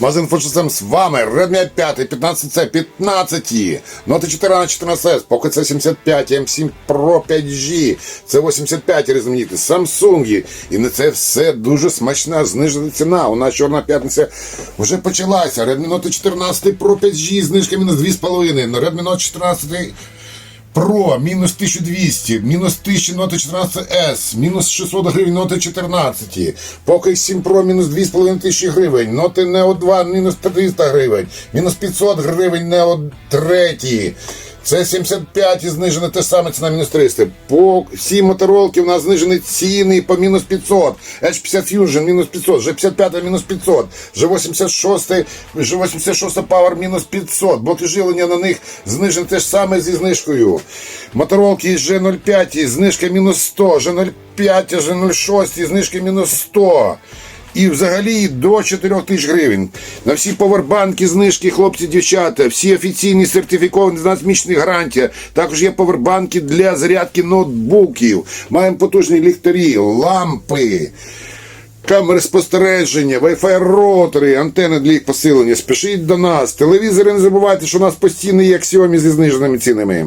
Магазин Фошесем з вами. Redmi 5, 15C, 15, Note 14, 14S, Poco C75, M7 Pro 5G, C85 різноманітні, Samsung. І на це все дуже смачна знижена ціна. У нас чорна п'ятниця вже почалася. Redmi Note 14 Pro 5G, знижка мінус 2,5. На Redmi Note 14 Pro мінус 1200, мінус 1000 Note 14 S, мінус 600 гривень Note 14, Poco X7 Pro мінус 2500 гривень, Note Neo 2 мінус 300 гривень, мінус 500 гривень Neo 3. Це 75 і знижена те саме ціна мінус 300. По всі моторолки у нас знижені ціни по мінус 500. H50 Fusion мінус 500, G55 мінус 500, G86, G86 Power мінус 500. Блоки жилення на них знижені те ж саме зі знижкою. Моторолки G05, знижка мінус 100, G05, G06, знижка мінус 100. І взагалі до 4 тисяч гривень. На всі повербанки, знижки, хлопці, дівчата, всі офіційні сертифіковані з насмічні гарантія. Також є повербанки для зарядки ноутбуків. Маємо потужні ліхтарі, лампи. Камери спостереження, Wi-Fi роутери, антени для їх посилення. Спішіть до нас. Телевізори не забувайте, що у нас постійно є Xiaomi зі зниженими цінами.